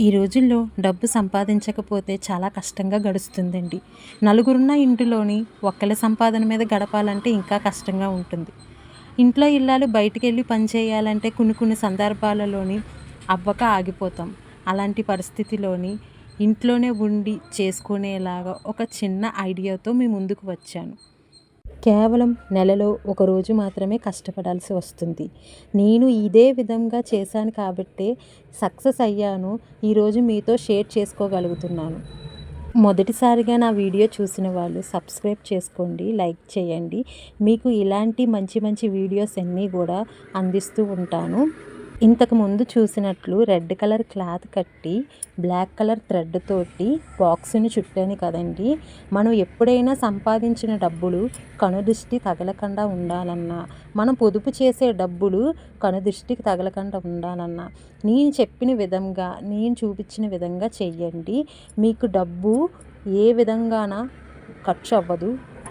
ఈ రోజుల్లో డబ్బు సంపాదించకపోతే చాలా కష్టంగా గడుస్తుందండి. నలుగురున్న ఇంటిలోని ఒక్కల సంపాదన మీద గడపాలంటే ఇంకా కష్టంగా ఉంటుంది. ఇంట్లో ఇల్లాలు బయటికి వెళ్ళి పని చేయాలంటే కొన్ని కొన్ని సందర్భాలలోని అవ్వక ఆగిపోతాం. అలాంటి పరిస్థితిలోని ఇంట్లోనే ఉండి చేసుకునేలాగా ఒక చిన్న ఐడియాతో మీ ముందుకు వచ్చాను. కేవలం నెలలో ఒక రోజు మాత్రమే కష్టపడాల్సి వస్తుంది. నేను ఇదే విధంగా చేశాను కాబట్టే సక్సెస్ అయ్యాను. ఈరోజు మీతో షేర్ చేసుకోగలుగుతున్నాను. మొదటిసారిగా నా వీడియో చూసిన వాళ్ళు సబ్స్క్రైబ్ చేసుకోండి లైక్ చేయండి. మీకు ఇలాంటి మంచి మంచి వీడియోస్ అన్నీ కూడా అందిస్తూ ఉంటాను. ఇంతకు ముందు చూసినట్లు రెడ్ కలర్ క్లాత్ కట్టి బ్లాక్ కలర్ థ్రెడ్ తోటి బాక్స్ని చుట్టాను కదండి. మనం ఎప్పుడైనా సంపాదించిన డబ్బులు కనుదృష్టి తగలకుండా ఉండాలన్నా మనం పొదుపు చేసే డబ్బులు కనుదృష్టికి తగలకుండా ఉండాలన్నా నేను చెప్పిన విధంగా నేను చూపించిన విధంగా చెయ్యండి. మీకు డబ్బు ఏ విధంగాన ఖర్చు అవ్వదు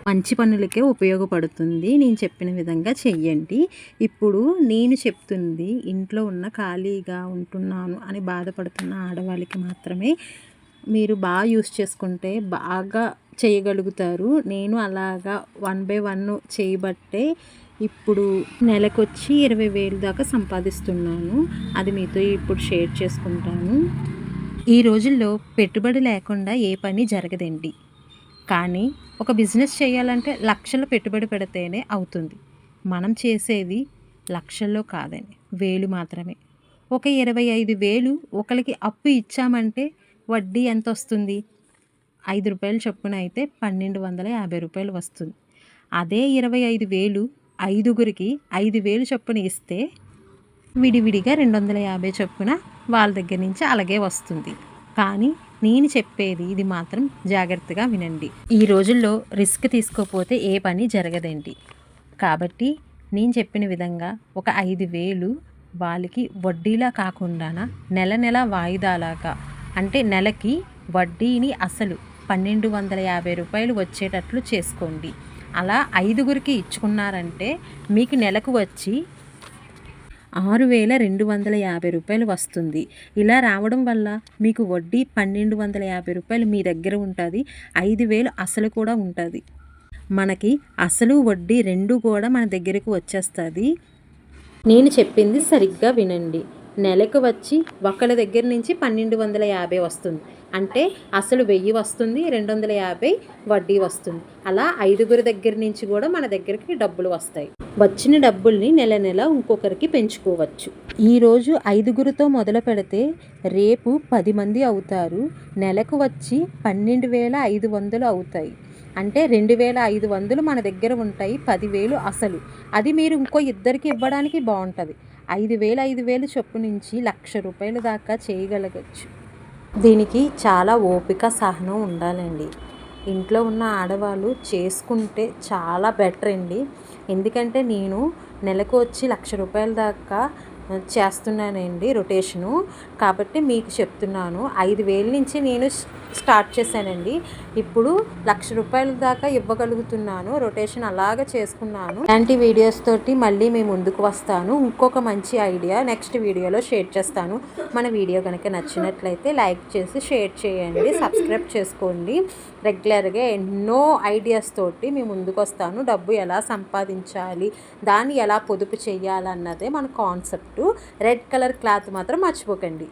మంచి పనులకే ఉపయోగపడుతుంది. నేను చెప్పిన విధంగా చెయ్యండి. ఇప్పుడు నేను చెప్తుంది ఇంట్లో ఉన్న ఖాళీగా ఉంటున్నాను అని బాధపడుతున్న ఆడవాళ్ళకి మాత్రమే మీరు బాగా యూస్ చేసుకుంటే బాగా చేయగలుగుతారు. నేను అలాగా వన్ బై వన్ చేయబట్టే ఇప్పుడు నెలకొచ్చి ఇరవై వేలు దాకా సంపాదిస్తున్నాను. అది మీతో ఇప్పుడు షేర్ చేసుకుంటాను. ఈ రోజుల్లో పెట్టుబడి లేకుండా ఏ పని జరగదండి. కానీ ఒక బిజినెస్ చేయాలంటే లక్షలు పెట్టుబడి పెడితేనే అవుతుంది. మనం చేసేది లక్షల్లో కాదండి వేలు మాత్రమే. ఒక ఇరవై ఐదు వేలు ఒకరికి అప్పు ఇచ్చామంటే వడ్డీ ఎంత వస్తుంది ఐదు రూపాయలు చొప్పున అయితే పన్నెండు వందల యాభై రూపాయలు వస్తుంది. అదే ఇరవై ఐదు వేలు ఐదుగురికి ఐదు వేలు చొప్పున ఇస్తే విడివిడిగా రెండు వందల యాభై చొప్పున వాళ్ళ దగ్గర నుంచి అలాగే వస్తుంది. కానీ నేను చెప్పేది ఇది మాత్రం జాగ్రత్తగా వినండి. ఈ రోజుల్లో రిస్క్ తీసుకోపోతే ఏ పని జరగదండి కాబట్టి నేను చెప్పిన విధంగా ఒక ఐదు వేలు వాళ్ళకి వడ్డీలా కాకుండా నెల నెల వాయిదాలాగా అంటే నెలకి వడ్డీని అసలు పన్నెండు వందల యాభై రూపాయలు వచ్చేటట్లు చేసుకోండి. అలా ఐదుగురికి ఇచ్చుకున్నారంటే మీకు నెలకు వచ్చి ఆరు వేల రెండు వందల యాభై రూపాయలు వస్తుంది. ఇలా రావడం వల్ల మీకు వడ్డీ పన్నెండు వందల యాభై రూపాయలు మీ దగ్గర ఉంటుంది. ఐదు వేలు అసలు కూడా ఉంటుంది. మనకి అసలు వడ్డీ రెండు కూడా మన దగ్గరకు వచ్చేస్తుంది. నేను చెప్పింది సరిగ్గా వినండి. నెలకు వచ్చి ఒకళ్ళ దగ్గర నుంచి పన్నెండు వందల యాభై వస్తుంది. అంటే అసలు వెయ్యి వస్తుంది రెండు వందల యాభై వడ్డీ వస్తుంది. అలా ఐదుగురి దగ్గర నుంచి కూడా మన దగ్గరికి డబ్బులు వస్తాయి. వచ్చిన డబ్బుల్ని నెల నెల ఇంకొకరికి పెంచుకోవచ్చు. ఈరోజు ఐదుగురితో మొదలు పెడితే రేపు పది మంది అవుతారు. నెలకు వచ్చి పన్నెండు వేల ఐదు వందలు అవుతాయి. అంటే రెండు వేల ఐదు వందలు మన దగ్గర ఉంటాయి పదివేలు అసలు. అది మీరు ఇంకో ఇద్దరికి ఇవ్వడానికి బాగుంటుంది. ఐదు వేలు ఐదు వేలు చొప్పు నుంచి లక్ష రూపాయల దాకా చేయగలగచ్చు. దీనికి చాలా ఓపిక సహనం ఉండాలండి. ఇంట్లో ఉన్న ఆడవాళ్ళు చేసుకుంటే చాలా బెటర్ అండి ఎందుకంటే నేను నెలకు వచ్చి లక్ష రూపాయల దాకా చేస్తున్నానండి రొటేషను. కాబట్టి మీకు చెప్తున్నాను ఐదు వేల నుంచి నేను స్టార్ట్ చేశానండి. ఇప్పుడు లక్ష రూపాయల దాకా ఇవ్వగలుగుతున్నాను రొటేషన్ అలాగ చేసుకున్నాను. ఇలాంటి వీడియోస్ తోటి మళ్ళీ మేము ముందుకు వస్తాను. ఇంకొక మంచి ఐడియా నెక్స్ట్ వీడియోలో షేర్ చేస్తాను. మన వీడియో కనుక నచ్చినట్లయితే లైక్ చేసి షేర్ చేయండి సబ్స్క్రైబ్ చేసుకోండి. రెగ్యులర్గా ఎన్నో ఐడియాస్ తోటి మేము ముందుకు వస్తాను. డబ్బు ఎలా సంపాదించాలి దాన్ని ఎలా పొదుపు చేయాలన్నదే మన కాన్సెప్ట్. రెడ్ కలర్ క్లాత్ మాత్రం మర్చిపోకండి.